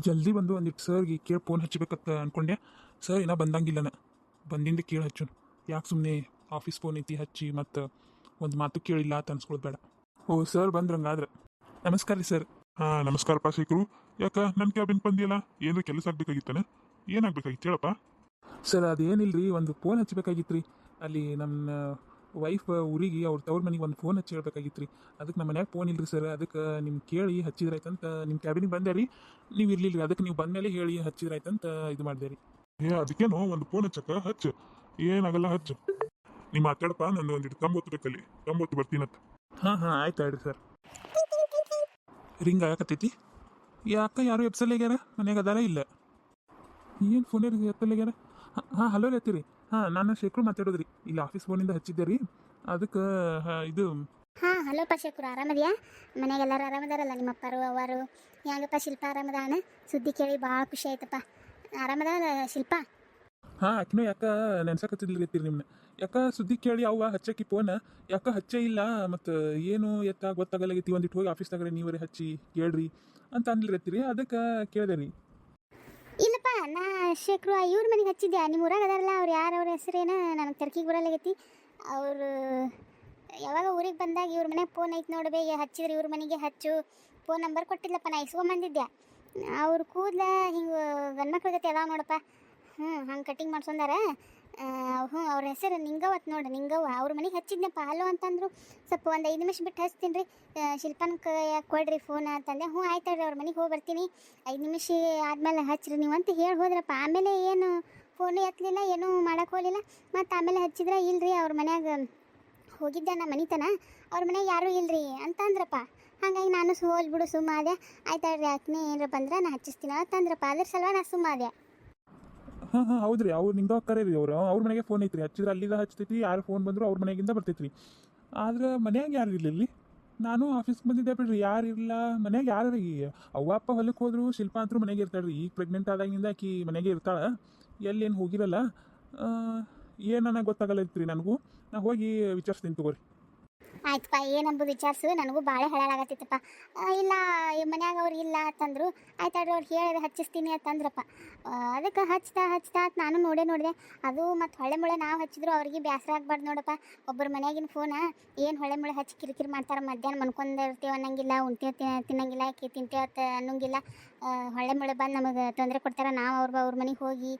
ಜಲ್ದಿ ಬಂದು ಒಂದಿಟ್ಟು ಸರ್ಗೆ ಕೇಳಿ ಫೋನ್ ಹಚ್ಚಬೇಕತ್ತ ಅನ್ಕೊಂಡೆ. ಸರ್ ಏನೋ ಬಂದಂಗಿಲ್ಲನ. ಬಂದಿಂದ ಕೇಳಿ ಹಚ್ಚು ಯಾಕೆ ಸುಮ್ಮನೆ ಆಫೀಸ್ ಫೋನ್ ಐತಿ ಹಚ್ಚಿ ಮತ್ತು ಒಂದು ಮಾತು ಕೇಳಿಲ್ಲ ಅಂತ ಅನ್ಸ್ಕೊಳ್ಳೋದು ಬೇಡ. ಓ ಸರ್ ಬಂದ್ರಂಗಾದ್ರೆ. ನಮಸ್ಕಾರ ರೀ ಸರ್. ಹಾಂ ನಮಸ್ಕಾರ ಪಾಸಿಕರು ಯಾಕೆ ನನ್ನ ಕ್ಯಾಬಿನ್ ಬಂದಿಲ್ಲ ಏನು ಕೆಲಸ ಆಗಬೇಕಾಗಿತ್ತಾನೆ? ಏನಾಗಬೇಕಾಗಿತ್ತು ಹೇಳಪ್ಪ. ಸರ್ ಅದೇನಿಲ್ಲ ರೀ ಒಂದು ಫೋನ್ ಹಚ್ಚಬೇಕಾಗಿತ್ತು ರೀ ಅಲ್ಲಿ ನಮ್ಮ ವೈಫ್ ಊರಿಗೆ ಅವ್ರ ತವ್ರ ಮನೆಗೆ ಒಂದು ಫೋನ್ ಹಚ್ಚಿ ಹೇಳ್ಬೇಕಾಗಿತ್ತು ರೀ ಅದಕ್ಕೆ ನಮ್ಮ ಮನ್ಯಾಗ ಫೋನ್ ಇಲ್ರಿ ಸರ್ ಅದಕ್ಕೆ ನಿಮ್ಗೆ ಕೇಳಿ ಹಚ್ಚಿದ್ರಾಯ್ತಂತ ನಿಮ್ಮ ಕ್ಯಾಬಿನಿಗೆ ಬಂದೆ ರೀ. ನೀವು ಇರ್ಲಿಲ್ಲ ರೀ ಅದಕ್ಕೆ ನೀವು ಬಂದಮೇಲೆ ಹೇಳಿ ಹಚ್ಚಿದ್ರಾಯ್ತಂತ ಇದು ಮಾಡಿದೆ ರೀ. ಏ ಅದಕ್ಕೇನು ಒಂದು ಫೋನ್ ಹಚ್ಚಕ್ಕ? ಹಚ್ಚು. ಏನಾಗಲ್ಲ ಹಚ್ಚು. ನೀವು ಮಾತಾಡಪ್ಪ ನಂದು ಒಂದಿಟ್ಟು ತಂಬತ್ತು ಬೇಕಲ್ಲಿ. ತಂಬತ್ತು ಬರ್ತೀನಂತ ಹಾಂ ಹಾಂ ಆಯ್ತು ಹೇಳ್ರಿ ಸರ್ ರಿಂಗ್ ಆಗಕತ್ತೈತಿ? ಯಾಕ ಯಾರು ಎಪ್ಸಲ್ಲಾಗ್ಯಾರ ಮನ್ಯಾಗ ಅದಾರ ಇಲ್ಲ? ಏನು ಫೋನ್ ಎತ್ತಲ್ಲಾಗ್ಯಾರ ಹಾಂ ಹಲೋ ಎತ್ತೀರಿ ಹಾಂ ನಾನು ಶೇಖರು ಮಾತಾಡೋದ್ರಿ. ಇಲ್ಲಿ ಆಫೀಸ್ ಫೋನಿಂದ ಹಚ್ಚಿದ್ದೆ ರೀ. ಅದಕ್ಕೆ ಇದು ಹಾಂ ಹಲೋ ಶೇಖರ್ ಆರಾಮದ್ಯಾ? ಮನೆಗೆಲ್ಲರೂ ಎಲ್ಲರೂ ಆರಾಮದಾರಲ್ಲ? ನಿಮ್ಮ ಅಪ್ಪರು ಅವರು ಹೆಂಗಪ್ಪ ಶಿಲ್ಪ ಆರಾಮದಾನ? ಸುದ್ದಿ ಕೇಳಿ ಭಾಳ ಖುಷಿ ಆಯ್ತಪ್ಪ. ಆರಾಮದ ಶಿಲ್ಪ? ಹಾಂ ಆಕಿನೂ ಯಾಕ ನೆನ್ಸಕತ್ತಿದ್ಲಿ ರೀ ನಿಮ್ಮನ್ನ ಯಾಕ ಸುದ್ದಿ ಕೇಳಿ ಅವ್ವ ಹಚ್ಚಕ್ಕೆ ಫೋನ್ ಯಾಕ ಹಚ್ಚೇ ಇಲ್ಲ? ಮತ್ತು ಏನು ಎತ್ತ ಗೊತ್ತಾಗಲಾಗೈತಿ ಒಂದಿಟ್ಟು ಹೋಗಿ ಆಫೀಸ್ದಾಗ್ರೆ ನೀವರೇ ಹಚ್ಚಿ ಕೇಳ್ರಿ ಅಂತ ಅನ್ಲಿರತ್ತೀರಿ ಅದಕ್ಕೆ ಕೇಳಿದೆ ರೀ. ನಾ ಶೇಖರು ಇವ್ರ ಮನೆಗೆ ಹಚ್ಚಿದ್ದೆ ನಿಮ್ಮ ಊರಾಗ ಅದಾರಲ್ಲ, ಅವ್ರು ಯಾರು ಅವ್ರ ಹೆಸರೇನ? ನನಗೆ ತರ್ಕಿಗೆ ಬರಲಾಗೈತಿ ಅವರು ಯಾವಾಗ ಊರಿಗೆ ಬಂದಾಗ ಇವ್ರ ಮನೆಗೆ ಫೋನ್ ಐತೆ ನೋಡ್ಬೇ ಹಚ್ಚಿದ್ರೆ ಇವ್ರ ಮನೆಗೆ ಹಚ್ಚು. ಫೋನ್ ನಂಬರ್ ಕೊಟ್ಟಿಲ್ಲಪ್ಪ ನಾ ಇಸ್ಕೊಂಬಂದಿದ್ದೆ ಅವ್ರು ಕೂದಲ ಹಿಂಗೆ ಗಂಡ್ಮಕ್ಳ ಜೊತೆ ಅದಾವ ನೋಡಪ್ಪ. ಹ್ಞೂ ಹಂಗೆ ಕಟಿಂಗ್ ಮಾಡ್ಸೊಂದಾರ ಹ್ಞೂ, ಅವ್ರ ಹೆಸರು ನಿಂಗವತ್ ನೋಡು, ನಿಂಗವ್ವ. ಅವ್ರ ಮನೆಗೆ ಹಚ್ಚಿದ್ನಪ್ಪ. ಹಲೋ ಅಂತಂದ್ರು, ಸ್ವಲ್ಪ ಒಂದು ಐದು ನಿಮಿಷ ಬಿಟ್ಟು ಹಚ್ತೀನಿ ರೀ. ಶಿಲ್ಪನ ಕೊಡ್ರಿ ಫೋನ್ ಅಂತಂದೆ ಹ್ಞೂ, ಆಯ್ತು ರೀ ಅವ್ರ ಮನೆಗೆ ಹೋಗಿ ಬರ್ತೀನಿ. ಐದು ನಿಮಿಷ ಆದಮೇಲೆ ಹಚ್ಚಿರಿ ನೀವು ಅಂತ ಹೇಳಿ ಹೋದ್ರಪ್ಪ. ಆಮೇಲೆ ಏನು ಫೋನು ಎತ್ತಲಿಲ್ಲ ಏನೂ ಮಾಡೋಕೆ ಹೋಗಲಿಲ್ಲ. ಮತ್ತು ಆಮೇಲೆ ಹಚ್ಚಿದ್ರೆ ಇಲ್ರಿ, ಅವ್ರ ಮನ್ಯಾಗ ಹೋಗಿದ್ದೆ ನಾ ಮನಿತನ ಅವ್ರ ಮನೆಗೆ ಯಾರೂ ಇಲ್ರಿ ಅಂತ ಅಂದ್ರಪ್ಪ ಹಾಗಾಗಿ ನಾನು ಸೋಲ್ ಹೋಲ್ ಬಿಡು ಸುಮ್ಮ ಆದೆ. ಆಯ್ತು ರೀ ಯಾಕೆ ಏನರಪ್ಪ ಅಂದ್ರೆ ನಾ ಹಚ್ಚಿಸ್ತೀನಿ ಅಂತಂದ್ರಪ್ಪ. ಅದ್ರ ಸಲುವಾಗಿ ನಾನು ಸುಮ್ಮ ಆದೆ. ಹಾಂ ಹಾಂ, ಹೌದ್ರಿ. ಅವ್ರು ನಿಮ್ದು ಕರೆ ರೀ ಅವರು. ಅವ್ರ ಮನೆಗೆ ಫೋನ್ ಐತ್ರಿ. ಹಚ್ಚಿದ್ರೆ ಅಲ್ಲಿಂದ ಹಚ್ತೈತಿ, ಯಾರು ಫೋನ್ ಬಂದರು ಅವ್ರ ಮನೆಗಿಂದ ಬರ್ತೈತ್ರಿ. ಆದ್ರೆ ಮನ್ಯಾಗ ಯಾರು ಇರ್ಲಿಲ್ಲ ಇಲ್ಲಿ? ನಾನು ಆಫೀಸ್ಗೆ ಬಂದಿದ್ದೆ ಬಿಡ್ರಿ. ಯಾರು ಇಲ್ಲ ಮನ್ಯಾಗ ಯಾರು ರೀ? ಅವ್ವ, ಅಪ್ಪ ಹೊಲಕ್ಕೆ ಹೋದ್ರು, ಶಿಲ್ಪ ಅಂತರೂ ಮನೆಗೆ ಇರ್ತಾಳ್ರಿ ಈಗ ಪ್ರೆಗ್ನೆಂಟ್ ಆದಾಗಿಂದ ಆಕಿ ಮನೆಗೆ ಇರ್ತಾಳೆ. ಎಲ್ಲೇನು ಹೋಗಿರಲ್ಲ? ಏನನ್ನ ರೀ ನನಗೂ. ನಾ ಹೋಗಿ ವಿಚಾರಿಸ್ತೀನಿ ತಗೋರಿ. ಆಯ್ತಪ್ಪ ಏನಂಬುದು ವಿಚಾರಿಸು, ನನಗೂ ಭಾಳ ಹಳಾಳಾಗತ್ತಿತ್ತಪ್ಪ ಇಲ್ಲ, ಈ ಮನ್ಯಾಗ ಅವ್ರು ಇಲ್ಲ ಅಂತಂದ್ರು. ಆಯ್ತಾಡ್ರಿ ಅವ್ರು ಹೇಳಿದ್ರೆ ಹಚ್ಚಿಸ್ತೀನಿ ಅಂತಂದ್ರಪ್ಪ. ಅದಕ್ಕೆ ಹಚ್ತಾ ಹಚ್ತಾ ಅಂತ ನಾನು ನೋಡೇ ನೋಡಿದೆ. ಅದು ಮತ್ತು ಹೊಳೆ ಮುಳೆ ನಾವು ಹಚ್ಚಿದ್ರು, ಅವ್ರಿಗೆ ಬೇಸರ ಆಗ್ಬಾರ್ದು ನೋಡಪ್ಪ. ಒಬ್ಬರ ಮನ್ಯಾಗಿನ ಫೋನ ಏನು ಹೊಳೆ ಮುಳೆ ಹಚ್ಚಿ ಕಿರಿಕಿರಿ ಮಾಡ್ತಾರೆ, ಮಧ್ಯಾಹ್ನ ಮನ್ಕೊಂಡಿರ್ತೀವಿ ಅನ್ನಂಗಿಲ್ಲ, ಉಣ್ತೀವಿ ತಿನ್ನಂಗಿಲ್ಲ ಕಿ ತಿಂತೇವತ್ತ ಅನ್ನಂಗಿಲ್ಲ. ಆ, ಹೊಳೆ ಮುಳೆ ಬಂದು ನಮಗೆ ತೊಂದರೆ ಕೊಡ್ತಾರೆ ನಾವು ಅವ್ರ ಅವ್ರ ಮನೆಗೆ ಹೋಗಿ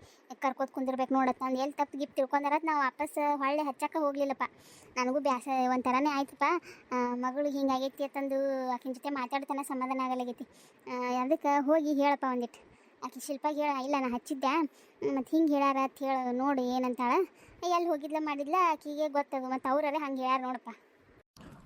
ಕರ್ಕೋತ ಕುಂದಿರ್ಬೇಕು ನೋಡತ್ತಂದು ಎಲ್ಲಿ ತಪ್ಪು ಗಿಪ್ ತಿಳ್ಕೊಂಡಾರ ನಾವು ವಾಪಸ್ ಹೊಳ್ಳೆ ಹಚ್ಚಕ್ಕೆ ಹೋಗಲಿಲ್ಲಪ್ಪ. ನನಗೂ ಬ್ಯಾಸ ಒಂಥರನೇ ಆಯ್ತಪ್ಪ. ಮಗಳು ಮಗಳು ಹಿಂಗಾಗೈತಿ ಅಂತಂದು ಆಕಿನ ಜೊತೆ ಮಾತಾಡ್ತಾನೆ ಸಮಾಧಾನ ಆಗಲಾಗೈತಿ. ಅದಕ್ಕೆ ಹೋಗಿ ಹೇಳಪ್ಪ ಒಂದಿಟ್ಟು ಆಕಿ ಶಿಲ್ಪ ಹೇಳ ಇಲ್ಲ ನಾನು ಹಚ್ಚಿದ್ದೆ. ಮತ್ತು ಹಿಂಗೆ ಹೇಳ್ಯಾರ ಅಂತ ಹೇಳಿ ನೋಡಿ ಏನಂತಾಳ. ಎಲ್ಲಿ ಹೋಗಿದ್ಲ ಮಾಡಿದ್ಲ ಆಕಿಗೆ ಗೊತ್ತದ ಮತ್ತು ಅವ್ರೇ ಹಂಗೆ ಹೇಳ್ಯಾರ ನೋಡಪ್ಪ.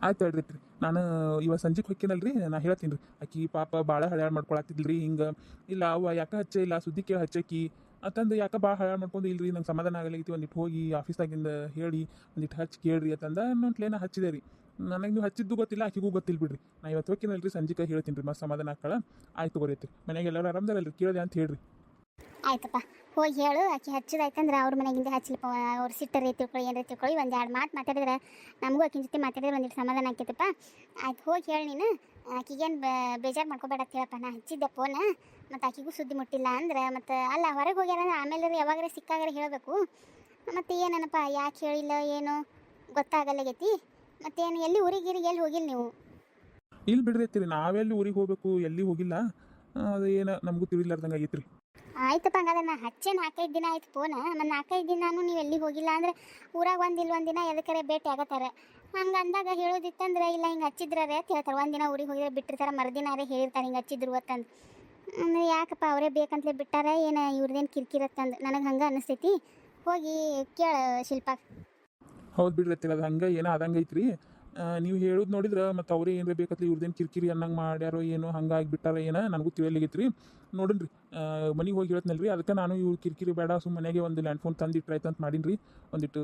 ಆಯ್ತು ಹೇಳ್ರಿ ನಾನು ಇವಾಗ ಸಂಜೆಗೆ ಹೊಕ್ಕಿನಲ್ರಿ ನಾ ಹೇಳ್ತೀನಿ ರೀ. ಆಕಿ ಪಾಪ ಭಾಳ ಹಳ್ಯಾಡ್ ಮಾಡ್ಕೊಳತ್ತಿದ್ಲು ರೀ ಹಿಂಗೆ. ಇಲ್ಲ ಅವ ಯಾಕೆ ಹಚ್ಚ? ಇಲ್ಲ ಸುದ್ದಿ ಕೇಳಿ ಹಚ್ಚಕ್ಕಿ ಅಂತಂದು ಯಾಕೆ ಭಾಳ ಹಳ್ಯಾಡ್ ಮಾಡ್ಕೊಂಡು ಇಲ್ರಿ, ನಂಗೆ ಸಮಾಧಾನ ಆಗಲೈತಿ ಒಂದಿಟ್ಟು ಹೋಗಿ ಆಫೀಸ್ದಾಗಿಂದ ಹೇಳಿ ಒಂದಿಟ್ಟು ಹಚ್ಚಿ ಕೇಳ್ರಿ ಅಂತಂದ ಅನ್ನೋಂಟ್ಲೆ ನಾ ಹಚ್ಚಿದೆ ರೀ. ನನಗೆ ನೀವು ಹಚ್ಚಿದ್ದು ಗೊತ್ತಿಲ್ಲ ಆಕಿಗೂ ಗೊತ್ತಿಲ್ಲ ಬಿಡ್ರಿ. ನಾ ಇವತ್ತು ಹೋಗ್ತೀನಲ್ರಿ ಸಂಜೆಗೆ ಹೇಳ್ತೀನಿ ರೀ ಮತ್ತೆ ಸಮಾಧಾನ ಹಾಕಳ ಆಯ್ತು ಬರೀತ್ರಿ ಮನೆಗೆ ಎಲ್ಲರೂ ರೀ ಕೇಳಿದೆ ಅಂತ ಹೇಳ್ರಿ. ಆಯ್ತಪ್ಪ. ಹೋಗಿ ಹೇಳು, ಆಕೆ ಹಚ್ಚಿದಾಯ್ತಂದ್ರೆ ಅವ್ರ ಮನೆಗಿಂದ ಹಚ್ಚಲಿಪ್ಪ ಅವ್ರು ಸಿಟ್ಟರೆ ತಿಳ್ಕೊಳ್ಳಿ ಏನಾರ ತಿಳ್ಕೊಳ್ಳಿ, ಒಂದು ಎರಡು ಮಾತು ಮಾತಾಡಿದ್ರೆ ನಮಗೂ ಆಕಿನ ಜೊತೆ ಮಾತಾಡಿದ್ರೆ ಒಂದಿಟ್ಟು ಸಮಾಧಾನ ಆಕೈತಪ್ಪ ಆಯ್ತು, ಹೋಗಿ ಹೇಳಿ ನೀನು. ಆಕಿಗೇನು ಬೇಜಾರು ಮಾಡ್ಕೋಬೇಡ ಅಂತ ಹೇಳಪ್ಪ. ನಾ ಹಚ್ಚಿದ್ದೆ ಫೋನ್ ಮತ್ತು ಆಕಿಗೂ ಸುದ್ದಿ ಮುಟ್ಟಿಲ್ಲ ಅಂದ್ರೆ, ಮತ್ತು ಅಲ್ಲ, ಹೊರಗೆ ಹೋಗ್ಯಾರ ಅಂದ್ರೆ ಆಮೇಲೆ ಯಾವಾಗಾರ ಸಿಕ್ಕಾಗಾರ ಹೇಳಬೇಕು. ಮತ್ತು ಏನನಪ್ಪ, ಯಾಕೆ ಹೇಳಿಲ್ಲ, ಏನು? ಗೊತ್ತಾಗಲ್ಲಾಗೈತಿ ಮತ್ತೇನು ಎಲ್ಲಿ ಊರಿಗೆ ಎಲ್ಲಿ ಹೋಗಿಲ್ಲ ನೀವು? ಇಲ್ಲಿ ಬಿಡ್ರಿ ಐತ್ರಿ ನಾವೆಲ್ಲಿ ಊರಿಗೆ ಹೋಗ್ಬೇಕು, ಎಲ್ಲಿ ಹೋಗಿಲ್ಲ. ಅದು ಏನು ನಮಗೂ ತಿಳಿಲಾರ್ದಂಗೆ ರೀ ಆಯ್ತಪ್ಪ ಹಂಗಾದ್ರೆ ನಾ ಹಚ್ಚೆ ನಾಲ್ಕೈದು ದಿನ ಆಯ್ತು ಫೋನ್ ಮತ್ತು ನಾಲ್ಕೈದು ದಿನಾನು ನೀವು ಎಲ್ಲಿ ಹೋಗಿಲ್ಲ ಅಂದ್ರೆ ಊರಾಗ ಒಂದು ಇಲ್ಲ ಒಂದು ದಿನ ಎದಕ್ಕರೆ ಭೇಟಿ ಆಗತ್ತಾರೆ. ಹಂಗೆ ಅಂದಾಗ ಹೇಳೋದಿತ್ತಂದ್ರೆ ಇಲ್ಲ ಹಿಂಗೆ ಹಚ್ಚಿದ್ರೆ ಅಂತ ಹೇಳ್ತಾರೆ. ಒಂದು ದಿನ ಊರಿಗೆ ಹೋಗಿದ್ರೆ ಬಿಟ್ಟಿರ್ತಾರೆ, ಮರುದಿನಾರೇ ಹೇಳಿರ್ತಾರೆ ಹಿಂಗೆ ಹಚ್ಚಿದ್ರು ಅಂತಂದು. ಅಂದ್ರೆ ಯಾಕಪ್ಪ ಅವರೇ ಬೇಕಂತಲೇ ಬಿಟ್ಟಾರೆ, ಏನು ಇವ್ರದ್ದೇನು ಕಿರಿಕಿರತ್ತಂದು ನನಗೆ ಹಂಗೆ ಅನಿಸ್ತೈತಿ. ಹೋಗಿ ಕೇಳ ಶಿಲ್ಪ. ಹೌದು ಬಿಡ್ರಿ ಅದು ಹಂಗೆ ಏನೋ ನೀವು ಹೇಳೋದು ನೋಡಿದ್ರೆ, ಮತ್ತು ಅವರೇ ಏನಾರ ಬೇಕತ್ಲಿ ಇವ್ರದ್ದೇನು ಕಿರಿಕಿರಿ ಅನ್ನಂಗೆ ಮಾಡ್ಯಾರೋ ಏನೋ ಹಂಗಾಗಿ ಬಿಟ್ಟಾರ ಏನೋ, ನನಗೂ ತಿಳಿಯಲಿಗೈತ್ರಿ ನೋಡಿನ್ರಿ ಮನೆಗೆ ಹೋಗಿ ಹೇಳ್ತನಲ್ರಿ, ಅದಕ್ಕೆ ನಾನು ಇವ್ರು ಕಿರಿಕಿರಿ ಬೇಡ, ಸುಮ್ಮ ಮನೆಗೆ ಒಂದು ಲ್ಯಾಂಡ್ ಫೋನ್ ತಂದಿಟ್ರಾಯ್ತು ಅಂತ ಮಾಡೀನಿ ಒಂದಿಟ್ಟು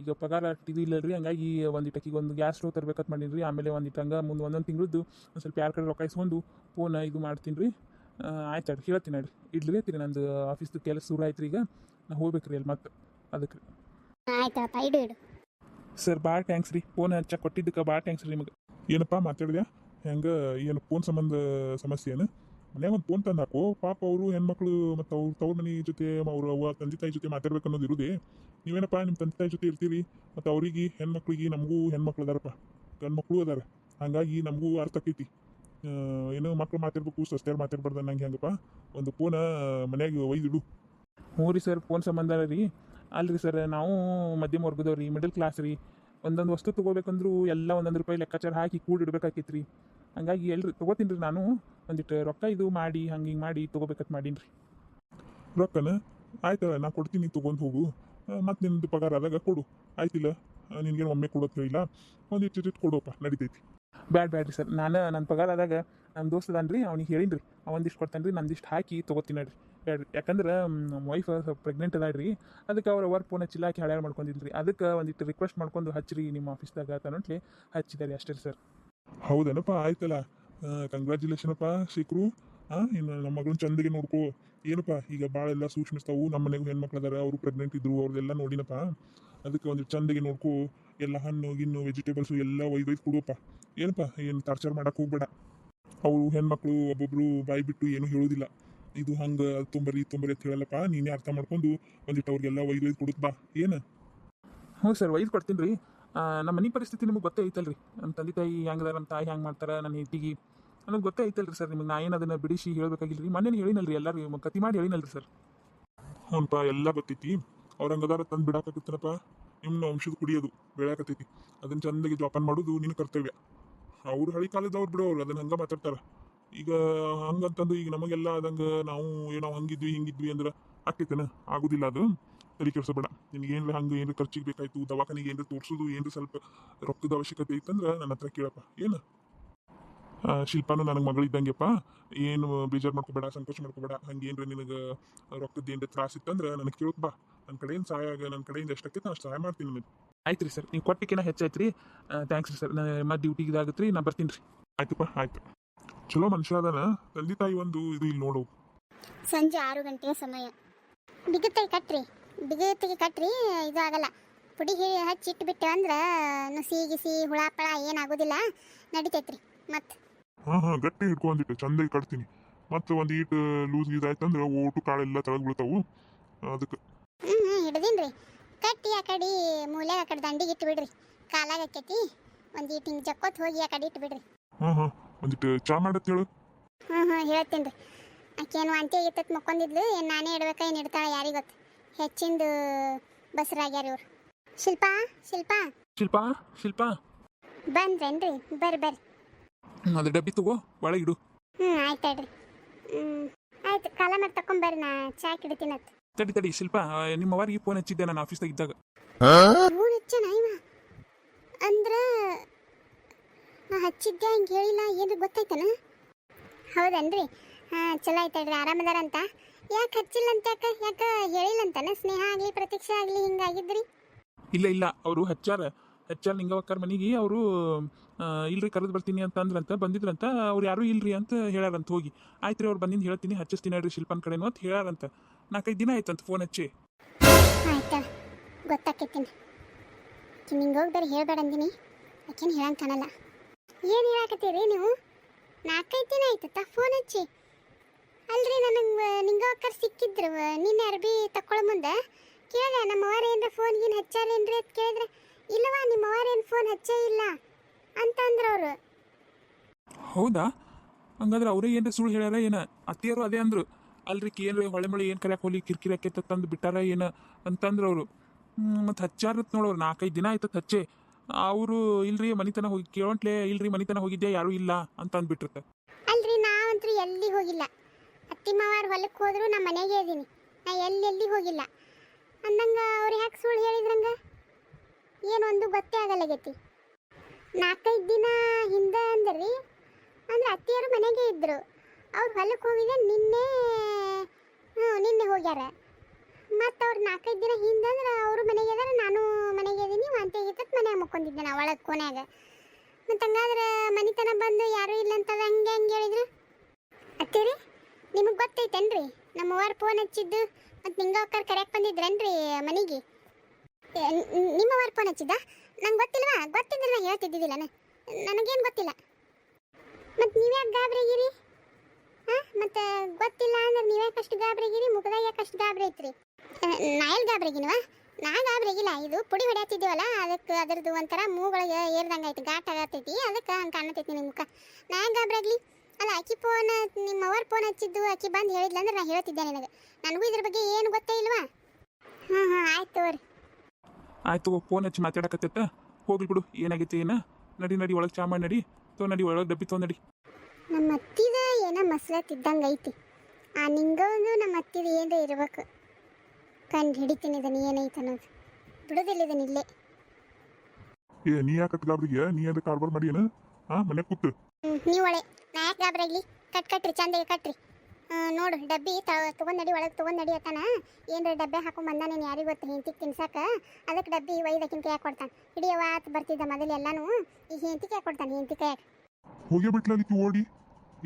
ಈಗ ಪಗಾರ ಇದು ಇಲ್ಲರಿ ಹಂಗಾಗಿ ಒಂದಿಟ್ಟು ಆಕಿಗೆ ಒಂದು ಗ್ಯಾಸ್ ಸ್ಟೋವ್ ತರ್ಬೇಕಂತ ಮಾಡೀನಿ ರೀ ಆಮೇಲೆ ಒಂದಿಟ್ಟು ಹಂಗೆ ಮುಂದೆ ಒಂದೊಂದು ತಿಂಗಳದ್ದು ಒಂದು ಸ್ವಲ್ಪ ಯಾರ ಕಡೆ ರೊಕ್ಕ ಇಸ್ಕೊಂಡು ಫೋನ್ ಇದು ಮಾಡ್ತೀನಿ ರೀ ಆಯ್ತು ಅಡ್ರಿ ಹೇಳ್ತೀನಿ ಅಡ್ರಿ ಇಡ್ಲಿ ರೀ ನಂದು ಆಫೀಸ್ದು ಕೆಲಸ ಶುರು ಆಯ್ತು ಈಗ ನಾ ಹೋಗ್ಬೇಕ್ರಿ ಅಲ್ಲಿ ಮತ್ತೆ ಅದಕ್ಕೆ ಆಯ್ತಪ್ಪ ಇಡು ಇಡು. ಸರ್, ಭಾಳ ಟ್ಯಾಂಕ್ಸ್ ರೀ. ಫೋನ್ ಹಚ್ಚ, ಕೊಟ್ಟಿದ್ದಕ್ಕೆ ಭಾಳ ಟ್ಯಾಂಕ್ಸ್ ರೀ ನಿಮಗೆ. ಏನಪ್ಪ ಮಾತಾಡಿದ್ಯಾ? ಹೆಂಗೆ, ಏನು ಫೋನ್ ಸಂಬಂಧ ಸಮಸ್ಯೆ ಏನು? ಮನ್ಯಾಗ ಒಂದು ಫೋನ್ ತಂದಾಕು ಪಾಪ ಅವರು ಹೆಣ್ಮಕ್ಳು ಮತ್ತು ಅವ್ರ ತವ್ರ ಮನೆ ಜೊತೆ, ಅವ್ರ ಅವ್ವ ತಂದೆ ತಾಯಿ ಜೊತೆ ಮಾತಾಡ್ಬೇಕು ಅನ್ನೋದು ಇರುದೇ. ನೀವೇನಪ್ಪ ನಿಮ್ಮ ತಂದೆ ತಾಯಿ ಜೊತೆ ಇರ್ತೀರಿ? ಮತ್ತು ಅವ್ರಿಗೆ, ಹೆಣ್ಮಕ್ಳಿಗೆ, ನಮಗೂ ಹೆಣ್ಮಕ್ಳು ಅದಾರಪ್ಪ. ಗಂಡು ಮಕ್ಕಳು ಅದಾರ. ಹಾಗಾಗಿ ನಮಗೂ ಅರ್ಥ ಆಕೈತಿ. ಏನು ಮಕ್ಳು ಮಾತಾಡ್ಬೇಕು ಸಸ್ತ್ಯಾರು ಮಾತಾಡ್ಬಾರ್ದು ನಂಗೆ ಹೆಂಗಪ್ಪ? ಒಂದು ಫೋನ ಮನ್ಯಾಗ ಒಯ್ದಿಡು. ಹ್ಞೂ ರೀ ಸರ್ ಫೋನ್ ಸಂಬಂಧ ರೀ. ಅಲ್ರಿ ಸರ್ ನಾವು ಮಧ್ಯಮ ವರ್ಗದವ್ರಿ ಮಿಡಲ್ ಕ್ಲಾಸ್ ರೀ. ಒಂದೊಂದು ವಸ್ತು ತೊಗೋಬೇಕಂದ್ರೂ ಎಲ್ಲ ಒಂದೊಂದು ರೂಪಾಯಿ ಲೆಕ್ಕಾಚಾರ ಹಾಕಿ ಕೂಡಿ ಇಡ್ಬೇಕಾಕೈತಿ ರೀ ಹಂಗಾಗಿ ಎಲ್ರಿ ತೊಗೋತೀನಿ ರೀ ನಾನು. ಒಂದಿಟ್ಟು ರೊಕ್ಕ ಇದು ಮಾಡಿ ಹಂಗೆ ಹಿಂಗೆ ಮಾಡಿ ತೊಗೋಬೇಕಂತ ಮಾಡೀನಿ ರೀ ರೊಕ್ಕನ ಆಯ್ತಲ್ಲ ನಾ ಕೊಡ್ತೀನಿ ತೊಗೊಂಡು ಹೋಗು. ಮತ್ತು ನಿಮ್ದು ಪಗಾರ ಆದಾಗ ಕೊಡು. ಆಯ್ತಿಲ್ಲ? ನಿನ್ಗೇನು ಒಮ್ಮೆ ಕೊಡೋದು ಇಲ್ಲ ಒಂದು ಇಟ್ಟು ಕೊಡೋಪ್ಪ ನಡಿತೈತಿ. ಬ್ಯಾಡ ಬ್ಯಾಡ್ರಿ ಸರ್. ನಾನು ನನ್ನ ಪಗಾರ ಆದಾಗ ನನ್ನ ದೋಸ್ತದಾನ್ರಿ ರೀ ಅವ್ನಿಗೆ ಹೇಳಿನಿ ರೀ ಅವಂದಿಷ್ಟು ಕೊಡ್ತಾನೆ ರೀ ನಂದಿಷ್ಟು ಹಾಕಿ ತೊಗೋತೀನಿ ರೀ ಬ್ಯಾಡ್ರಿ ಯಾಕಂದ್ರೆ ವೈಫ್ ಸ್ವಲ್ಪ ಪ್ರೆಗ್ನೆಂಟ್ ರೀ ಅದಕ್ಕೆ ಅವ್ರ ವರ್ಕ್ ಫೋನ್ ಚಿಲ್ಲಾಕಿ ಹಾಕಿ ಮಾಡ್ಕೊಂಡಿದ್ರಿ ಅದಕ್ಕೆ ಒಂದಿಟ್ಟು ರಿಕ್ವೆಸ್ಟ್ ಮಾಡ್ಕೊಂಡು ಹಚ್ಚಿರಿ ನಿಮ್ಮ ಆಫೀಸ್ದಾಗ ತನಟ್ಲಿ ಹಚ್ಚಿದ್ದಾರೆ ಅಷ್ಟೇ ಸರ್ ಹೌದೇನಪ್ಪ, ಆಯ್ತಲ್ಲ. ಕಂಗ್ರ್ಯಾಚುಲೇಷನ್ ಅಪ್ಪ ಶೇಖರು ಹಾಂ ಇನ್ನು ನಮ್ಮ ಮಗಳನ್ನ ಚಂದಗೆ ನೋಡ್ಕೋ. ಏನಪ್ಪ, ಈಗ ಭಾಳ ಎಲ್ಲ ಸೂಕ್ಷ್ಮಿಸ್ತಾವು. ನಮ್ಮ ಮನೆಗೂ ಹೆಣ್ಮಕ್ಳು ಅದಾರ ಅವರು ಪ್ರೆಗ್ನೆಂಟ್ ಇದ್ರು ಅವ್ರದ್ದೆಲ್ಲ ನೋಡಿನಪ್ಪ. ಅದಕ್ಕೆ ಒಂದು ಚಂದಗೆ ನೋಡ್ಕೋ. ಎಲ್ಲ ಹಣ್ಣು, ಗಿಣ್ಣು ವೆಜಿಟೇಬಲ್ಸು ಎಲ್ಲ ಒಯ್ದು ಕೊಡುವಪ್ಪ. ಏನಪ್ಪ, ಏನು ಟಾರ್ಚರ್ ಮಾಡೋಕೆ ಹೋಗ್ಬೇಡ. ಅವರು ಹೆಣ್ಮಕ್ಳು ಒಬ್ಬೊಬ್ಬರು ಬಾಯಿ ಬಿಟ್ಟು ಏನೂ ಹೇಳೋದಿಲ್ಲ. ಇದು ಹಂಗೆ ತುಂಬರಿ ತೊಂಬರಿ ಅಂತ ಹೇಳಲ್ಲಪ್ಪ. ನೀನೇ ಅರ್ಥ ಮಾಡ್ಕೊಂಡು ಒಂದಿಟ್ಟು ಅವ್ರಿಗೆಲ್ಲ ಒಯ್ದು ಒಯ್ದು ಕೊಡುತ್ತ ಬಾ. ಏನು? ಹ್ಞೂ ಸರ್ ಒಯ್ದು ಕೊಡ್ತೀನಿ ರೀ. ನಮ್ಮ ಮನೆ ಪರಿಸ್ಥಿತಿ ನಿಮಗೆ ಗೊತ್ತೇ ಐತಲ್ರಿ. ನಮ್ಮ ತಂದೆ ತಾಯಿ ಹೆಂಗದಾರ ನಮ್ಮ ತಾಯಿ ಹೆಂಗೆ ಮಾಡ್ತಾರೆ ನನ್ನ ಹೆಂಡತಿಗೆ. ನನಗೆ ಗೊತ್ತೇ ಐತಲ್ರಿ ಸರ್ ನಿಮಗೆ. ನಾ ಏನು ಅದನ್ನು ಬಿಡಿಸಿ ಹೇಳಬೇಕಾಗಿಲ್ಲ ರೀ ಮೊನ್ನೆ ಹೇಳಿನಲ್ರಿ ಎಲ್ಲರೂ ಕತಿ ಮಾಡಿ ಹೇಳಿನಲ್ರಿ ಸರ್. ಹ್ಞೂಪ್ಪ ಎಲ್ಲ ಗೊತ್ತೈತಿ. ಅವ್ರು ಹಂಗದಾರ ತಂದು ಬಿಡಾಕತ್ತನಪ್ಪ ನಿಮ್ಮ ವಂಶದ ಕುಡಿಯೋದು ಬೆಳೆಯಾಕತ್ತೈತಿ. ಅದನ್ನು ಚಂದಾಗಿ ಜೋಪಾನ ಮಾಡೋದು ನಿನ್ನ ಕರ್ತವ್ಯ. ಅವ್ರು ಹಳಿ ಕಾಲದವ್ರು ಬಿಡೋರು ಅದನ್ನು ಅದನ್ನ ಮಾತಾಡ್ತಾರೆ ಮಾತಾಡ್ತಾರ. ಈಗ ಹಂಗಂತಂದು ಈಗ ನಮಗೆಲ್ಲ ಆದಂಗ ನಾವು ಏನೋ ಹಂಗಿದ್ವಿ, ಹಿಂಗಿದ್ವಿ ಅಂದ್ರೆ ಆಗ್ತೈತೆನ? ಆಗುದಿಲ್ಲ ಅದು. ತಲೆ ಕೆಡ್ಸಬೇಡ ನಿಮ್ಗೆ ಏನ್ರ ಹಂಗೆ ಏನ್ರ ಖರ್ಚಿಗೆ ಬೇಕಾಯ್ತು, ದವಾಖಾನೆಗೆ ಏನ್ರ ತೋರ್ಸೋದು, ಏನ್ರ ಸ್ವಲ್ಪ ರೊಕ್ಕದ ಅವಶ್ಯಕತೆ ಇತ್ತಂದ್ರೆ ನನ್ನ ಹತ್ರ ಕೇಳಪ್ಪ. ಏನು? ಶಿಲ್ಪಾನು ನನಗೆ ಮಗಳಿದ್ದಂಗೆಪ್ಪ ಏನು ಬೇಜಾರು ಮಾಡ್ಕೋಬೇಡ ಸಂಕೋಚ ಮಾಡ್ಕೋಬೇಡ ಹಂಗೇನ್ರ ನಿನಗೆ ರೊಕ್ಕದ ಏನ್ರ ತ್ರಾಸ ಇತ್ತಂದ್ರೆ ನನಗೆ ಕೇಳಪ್ಪ ನನ್ನ ಕಡೆಯಿಂದ ಸಹಾಯ ಆಗ ನನ್ನ ಕಡೆಯಿಂದ ಎಷ್ಟಕ್ಕೆ ನಾನು ಸಹಾಯ ಮಾಡ್ತೀನಿ ನಿಮಗೆ ಆಯ್ತು ರೀ ಸರ್, ನೀವು ಕೊಟ್ಟಿಕೇನ ಹೆಚ್ಚಾಯ್ತು ರೀ. ಥ್ಯಾಂಕ್ಸ್ ರೀ ಸರ್. ಮತ್ತೆ ಡ್ಯೂಟಿಗೆ ಇದಾಗುತ್ತೆ ರೀ ನಾ ಬರ್ತೀನಿ ರೀ. ಆಯ್ತಪ್ಪ ಆಯ್ತು. ಚಲೋ ಮನುಷ್ಯ ಅದಾನ. ತಂದೆ ತಾಯಿ ಒಂದು ಇದು ಇಲ್ಲಿ ನೋಡು. ಸಂಜೆ ಆರು ಗಂಟೆಯ ಸಮಯ. ಬಿಗಿತೆ ಕಟ್ರಿ. ಬಿಗುತ್ತಿಗೆ ಕಟ್ರಿ ಇದು ಆಗಲ್ಲ. ಪುಡಿ ಹಿ ಹಚ್ಚಿಟ್ಟು ಬಿಟ್ಟೆ ಅಂದ್ರೆ ನುಸಿ ಗಿಸಿ ಹುಳ ಪಳ ಏನಾಗೋದಿಲ್ಲ. ನಡಿತೈತ್ರಿ. ಮತ್ತೆ? ಹಾಂ ಹಾಂ ಗಟ್ಟಿ ಹಿಡ್ಕೊಂಡಿಟ್ಟು ಚಂದ ಕಟ್ತೀನಿ. ಮತ್ತೆ ಒಂದು ಈಟ್ ಲೂಸ್ ಗೀಸ್ ಆಯ್ತಂದ್ರೆ ಓಟು ಕಾಳೆಲ್ಲ ತಳಗ್ ಬೀಳ್ತಾವು ಅದಕ್ಕೆ ಹ್ಞೂ ಹ್ಞೂ ಹಿಡ್ದೀನಿ ರೀ ಕಟ್ಟಿ ಆ ಕಡೆ ಮೂಲೆ ಆ ಕಡೆ ದಂಡಿಗೆ ಇಟ್ಟು ಬಿಡ್ರಿ ಕಾಲಾಗ ಆಕೈತಿ. ಒಂದು ಈಟ್ ಹಿಂಗೆ ಜಕ್ಕೋತ್ ಹೋಗಿ ಆ ಕಡೆ ಇಟ್ಟು ಬಿಡ್ರಿ ಹ್ಞೂ ಹಾಂ. ಒಂದಿಟ್ಟು ಚಾ ಮಾಡತ್ ಹೇಳು. ಹ್ಞೂ ಹ್ಞೂ ಹೇಳ್ತೀನಿ ರೀ. ಆಕೇನು ವಾಂತಿ ಆಗಿತ್ತತ್ ಮಕ್ಕೊಂದಿದ್ಲು ಏನು ನಾನೇ ಇಡ್ಬೇಕಾ ಏನು ಇಡ್ತಾಳೆ ಯಾರಿಗೆ ಗೊತ್ತು. ಹೆಚ್ಚಿಂದು ಬಸರಾಗ್ಯಾರ ಇವ್ರು. ಶಿಲ್ಪಾ ಶಿಲ್ಪಾ. ಶಿಲ್ಪಾ ಶಿಲ್ಪಾ. ಬಂದ್ರೇನ್ರಿ? ಬರ್ರಿ ಬರ್ರಿ. ಹ್ಮ್, ಅದು ಡಬ್ಬಿ ತಗೋ ಒಳಗೆ ಇಡು. ಹ್ಞೂ ಆಯ್ತು ಹೇಳ್ರಿ. ಹ್ಞೂ ಆಯ್ತು ಕಾಲ ಮಾಡಿ ತಕೊಂಬರ್ರಿ ನಾ ಚಾ ಕಿಡ್ತೀನತ್ ತಡಿ ತಡಿ ಶಿಲ್ಪಾ ಆ, ನಿಮ್ಮ ಅವ್ರಿಗೆ ಫೋನ್ ಹಚ್ಚಿದ್ದೆ ನಾನು ಆಫೀಸ್ದಾಗ ಇದ್ದಾಗ. ಫೋನ್ ಹಚ್ಚಣ ಇವ? ಅಂದ್ರ ನಾ ಹಚ್ಚಿದ್ದೆ ಹಿಂಗೆ ಹೇಳಿಲ್ಲ ಏನು ಗೊತ್ತಾಯ್ತನ? ಹೌದನ್ರಿ? ಹಾಂ ಚಲೋ ಆಯ್ತು ಹೇಳ್ರಿ ಆರಾಮದಾರಂತ? ಯಾಕೆ ಹಚ್ಚಿಲ್ಲ ಅಂತ ಯಾಕೆ ಯಾಕೆ ಹೇಳಿಲ್ಲ ಅಂತಾನ ಸ್ನೇಹ ಆಗಲಿ ಪ್ರತೀಕ್ಷೆ ಆಗಲಿ ಹಿಂಗಾಗಿದ್ರಿ ಇಲ್ಲ ಇಲ್ಲ ಅವರು ಹಚ್ಚಾರ. ಹಚ್ಚಾರ ನಿಂಗವಕ್ಕರ ಮನೆಗೆ ಅವರು ಇಲ್ರಿ ಕರೆದು ಬರ್ತೀನಿ ಅಂತ ಅಂದ್ರಂತ ಬಂದಿದ್ರಂತ ಅವ್ರು ಯಾರೂ ಇಲ್ರಿ ಅಂತ ಹೇಳಾರಂತ ಹೋಗಿ. ಆಯ್ತು ರೀ ಅವ್ರು ಬಂದಿಂದ ಹೇಳ್ತೀನಿ ಹಚ್ಚಿಸ್ತೀನಿ ಹೇಳ್ರಿ ಶಿಲ್ಪನ್ ಕಡೆನೂ ಅಂತ ಹೇಳಾರಂತ. ನಾಲ್ಕೈದು ದಿನ ಆಯ್ತಂತ ಫೋನ್ ಹಚ್ಚಿ. ಆಯ್ತಾ? ಗೊತ್ತಾಕೈತಿನ. ನಿಂಗೆ ಹೋಗಿ ಬೇರೆ ಹೇಳ್ಬೇಡ ಅಂದಿನಿ. ಆಕೆನು ಹೇಳಂಗೆ ಕಾಣಲ್ಲ. ಏನು ಹೇಳಾಕತ್ತೀರಿ ನೀವು? ನಾಲ್ಕೈದು ದಿನ ಆಯ್ತತ್ತ ಫೋನ್ ಹಚ್ಚಿ. ಅಲ್ರಿ ನನಗೆ ನಿಂಗೆ ಒಕ್ಕರ್ ಸಿಕ್ಕಿದ್ರು. ನಿನ್ನ ಅರ್ಬಿ ತಕ್ಕೊಳ್ಳೋ ಮುಂದೆ. ಕೇಳಿದೆ, ನಮ್ಮ ಅವ್ರ ಏನ್ರ ಫೋನ್ ಗೀನ್ ಹಚ್ಚಾರೇನ್ರಿ ಅಂತ ಕೇಳಿದ್ರೆ ಇಲ್ಲವಾ ನಿಮ್ಮ ಏನು ಫೋನ್ ಹಚ್ಚೇ ಇಲ್ಲ ಅಂತ ಅಂದ್ರೆ ಅವರು. ಹೌದಾ? ಹಂಗಂದ್ರೆ ಅವರೇ ಏನ್ರ ಸುಳ್ಳು ಹೇಳಲ್ಲ ಏನ ಅತ್ತಿಯರು ಅದೇ ಅಂದ್ರು. ಅಲ್ರಿ ಏನ್ರಿ ಹೊಳೆ ಮಳೆ ಏನು ಕರ್ಯಾಕ ಹೋಲಿ, ಕಿರಿಕಿರಿ ತಂದು ಬಿಟ್ಟಾರ ಏನ ಅಂತಂದ್ರು ಅವರು. ಮತ್ತು ಹಚ್ಚಾರತ್ ನೋಡೋರು ನಾಲ್ಕೈದು ದಿನ ಆಯ್ತತ್ ಹಚ್ಚೆ. ಅವರು ಇಲ್ರಿ ಮನಿತನ ಹೋಗಿ ಕೇಳೋಂಟ್ಲೆ ಇಲ್ರಿ ಮನಿತನ ಹೋಗಿದ್ದೆ ಯಾರು ಇಲ್ಲ ಅಂತ ಅಂದ್ಬಿಟ್ಟಿರ್ತಾರೆ ಅಲ್ರಿ ನಾವಂತೂ ಎಲ್ಲಿ ಹೋಗಿಲ್ಲ. ಅತ್ತಿ ಹೊಲಕ್ಕೆ ಹೋದ್ರು ನಮ್ಮ ಮನೆಗೆ ಇದೀನಿ. ನಾ ಎಲ್ಲಿ ಎಲ್ಲಿ ಹೋಗಿಲ್ಲ. ಅಂದಂಗ ಅವ್ರು ಯಾಕೆ ಸುಳ್ಳು ಹೇಳಿದ್ರಂಗ? ಏನೊಂದು ಗೊತ್ತೇ ಆಗಲ್ಲಾಗೈತಿ ನಾಲ್ಕೈದು ದಿನ ಹಿಂದೆ ಅಂದ್ರಿ, ಅಂದ್ರೆ ಅತ್ತಿಯರು ಮನೆಗೆ ಇದ್ರು. ಅವ್ರು ಹೊಲಕ್ಕೆ ಹೋಗಿದ್ದೆ ನಿನ್ನೆ ಹ್ಞೂ ನಿನ್ನೆ ಹೋಗ್ಯಾರ. ಮತ್ತು ಅವ್ರು ನಾಲ್ಕೈದು ದಿನ ಹಿಂದೆ ಅಂದ್ರೆ ಅವರು ಮನೆಗೆ ಇದಾರೆ, ನಾನು ಮನೆಗೆ ಆಗಿತ್ತತ್ ಮನ್ಯಾಗ ಮುಕ್ಕೊಂಡಿದ್ದೆ ನಾ ಒಳಗೆ ಕೋನ್ಯಾಗ. ಮತ್ತು ಹಂಗಾದ್ರೆ ಮನಿತನ ಬಂದು ಯಾರೂ ಇಲ್ಲ ಅಂತ ಹಂಗೆ ಹಂಗೆ ಹೇಳಿದ್ರು. ಅತ್ತೀರಿ, ನಿಮಗೆ ಗೊತ್ತೈತೇನ್ರಿ? ನಮ್ಮ ಅವ್ವಾರ ಫೋನ್ ಹಚ್ಚಿದ್ದು ಮತ್ತು ನಿಂಗವಕ್ಕರ್ ಕರೆಯಕ್ಕೆ ಬಂದಿದ್ರೇನ್ರಿ ಮನೆಗೆ? ನಿಮ್ಮ ಅವ್ವಾರ ಫೋನ್ ಹಚ್ಚಿದ್ದ? ನಂಗೆ ಗೊತ್ತಿಲ್ವಾ? ಗೊತ್ತಿದ್ರೆ ನಾ ಹೇಳ್ತಿದ್ದಿದ್ದಿಲ್ಲ ನನಗೇನು ಗೊತ್ತಿಲ್ಲ. ಮತ್ತು ನೀವ್ಯಾಕೆ ಗಾಬರಿಗಿರಿ? ಹಾಂ, ಮತ್ತು ಗೊತ್ತಿಲ್ಲ ಅಂದ್ರೆ ನೀವ್ಯಾಕೆ ಅಷ್ಟು ಗಾಬರಿಗಿರಿ? ಮುಖದಾಗ ಯಾಕಷ್ಟು ಗಾಬರಿ ಐತ್ರಿ? ನಾ ಗಾಬರಿಗಿನವ ನಾ ಗಾಬ್ರಾಗಿಲ್ಲ ಇದು ಪುಡಿ ಹೊಡ್ಯಾತಿದ್ದೀವಲ್ಲ ಅದಕ್ಕೆ ಅದ್ರದ್ದು ಒಂಥರ ಮೂಗಳಿಗೆ ಏರ್ದಂಗೆ ಐತಿ ಘಾಟ್ ಆಗತ್ತೈತಿ ಅದಕ್ಕೆ ಹಂಗೆ ಕಾಣತೈತಿ ನಿಮ್ಮ ಮುಖ. ನಾ ಗಾಬ್ರಾಗ್ಲಿ ಅಲ್ಲ ಅಕ್ಕಿ ಫೋನ್ ನಿಮ್ಮ ಅವ್ರ ಫೋನ್ ಹಚ್ಚಿದ್ದು ಅಕ್ಕಿ ಬಂದು ಹೇಳಿದ್ಲಂದ್ರೆ ನಾ ಹೇಳ್ತಿದ್ದೆ ನಿನಗೆ. ನನಗೂ ಇದ್ರ ಬಗ್ಗೆ ಏನು ಗೊತ್ತೇ ಇಲ್ವಾ? ಹಾಂ ಹಾಂ ಆಯ್ತು ತಗೋರಿ ಆಯ್ತು ಫೋನ್ ಹಚ್ಚಿ ಮಾತಾಡಕತ್ತೈತ. ಹೋಗ್ಲಿ ಬಿಡು ಏನಾಗೈತಿ ಏನ? ನಡಿ ನಡಿ ಒಳಗೆ ಚಾ ಮಾಡಿ ನಡಿ. ತೋ ನಡಿ ಒಳಗೆ ಡಬ್ಬಿ ತೋ ನಡಿ. ನಮ್ಮ ಅತ್ತಿದ ಏನೋ ಮಸ್ಲತ್ತಿದ್ದಂಗೆ ಐತಿ ಆ ನಿಂಗೊಂದು ನಮ್ಮ ಅತ್ತಿದ ಏನೋ ಇರ್ಬೇಕು. ಕಂಡು ಹಿಡಿತೀನಿ ಇದನ್ನು ಏನೈತೆ ಅನ್ನೋದು. ಬಿಡೋದಿಲ್ಲ ಇದನ್ನ ಇಲ್ಲೇ. ಏ ನೀ ಯಾಕೆ ಗಾಬ್ರಿಗೆ? ನೀ ಅದಕ್ಕೆ ಕಾರ್ಬಾರ್ ಮಾಡಿ ಏನು? ಹಾ ಮನೆ ಕೂತು. ನೀ ನೀವು ಒಳ್ಳೆ ನಾ ಯಾಕೆ ಗಾಬರಾಗ್ಲಿ? ಕಟ್ ಕಟ್ರಿ ಚಂದಗೆ ಕಟ್ರಿ ನೋಡು ಡಬ್ಬಿ ತಗೊಂಡಡಿ ತೊಗೊಂಡ್ ನಡಿ ಒಳಗೆ ತಗೊಂಡಡಿ ಅತ್ತಾನ. ಏನ್ರ ಡಬ್ಬೆ ಹಾಕೊಂಡ್ ಬಂದ ನೀನು ಯಾರಿಗೆ ಗೊತ್ತು? ಹೆಂತಿಗೆ ತಿನ್ಸಕ? ಅದಕ್ಕೆ ಡಬ್ಬಿ ವೈದಕ್ಕಿಂತ ಯಾಕೆ ಕೊಡ್ತಾನೆ. ಹಿಡಿಯವ ಆತ್ ಬರ್ತಿದ್ದ ಮೊದಲು ಎಲ್ಲಾನು. ಈ ಹೆಂತಿ ಯಾಕ ಕೊಡ್ತಾನೆ ಹೆಂತಿ ಕೈಯಾಗ. ಹೋಗಿ ಬಿಟ್ಲಲಿಕ್ಕಿ ಓಡಿ?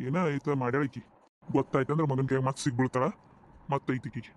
ಏನ ಐತ ಮಾಡ್ಯಾಳಕಿ ಗೊತ್ತಾಯ್ತಂದ್ರೆ ಮಗನ ಕೈಯಾಗ ಮತ್ತೆ ಸಿಗ್ಬಿಡ್ತಾಳ ಮತ್ತೆ ಐತಿಕಿಗೆ